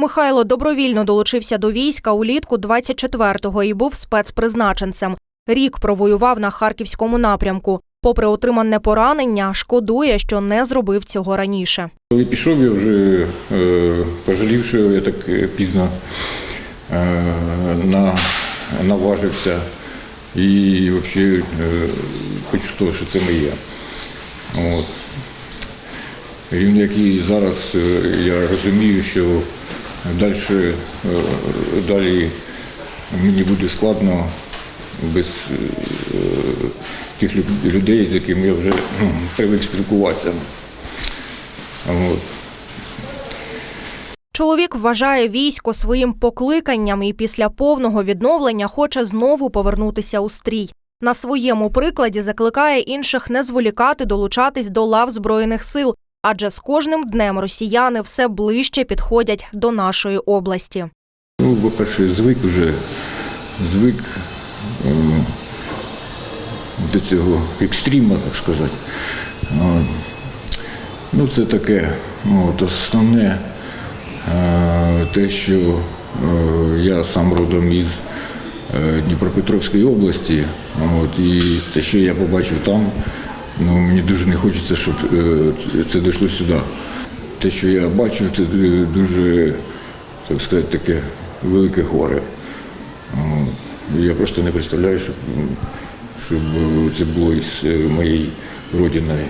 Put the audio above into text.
Михайло добровільно долучився до війська улітку 24-го і був спецпризначенцем. Рік провоював на харківському напрямку. Попри отримане поранення, шкодує, що не зробив цього раніше. Коли пішов, я вже е, пожалів, що я так е, пізно е, на, наважився і взагалі е, почувствував, що це моє. От. Рівно як і зараз я розумію, що далі, е, далі мені буде складно без е, тих людей, з якими я вже ну, привик спілкуватися. От. Чоловік вважає військо своїм покликанням і після повного відновлення хоче знову повернутися у стрій. На своєму прикладі закликає інших не зволікати долучатись до лав збройних сил, адже з кожним днем росіяни все ближче підходять до нашої області. Ну, по-перше, звик вже, звик е, до цього екстрима, так сказати. Ну, це таке, от, основне е, те, що е, я сам родом із е, Дніпропетровської області, от, і те, що я побачив там, ну, мені дуже не хочеться, щоб е, це дійшло сюди. Те, що я бачив, це е, дуже, так сказати, таке велике горе. Я просто не представляю, щоб, щоб це було із е, моєю родиною.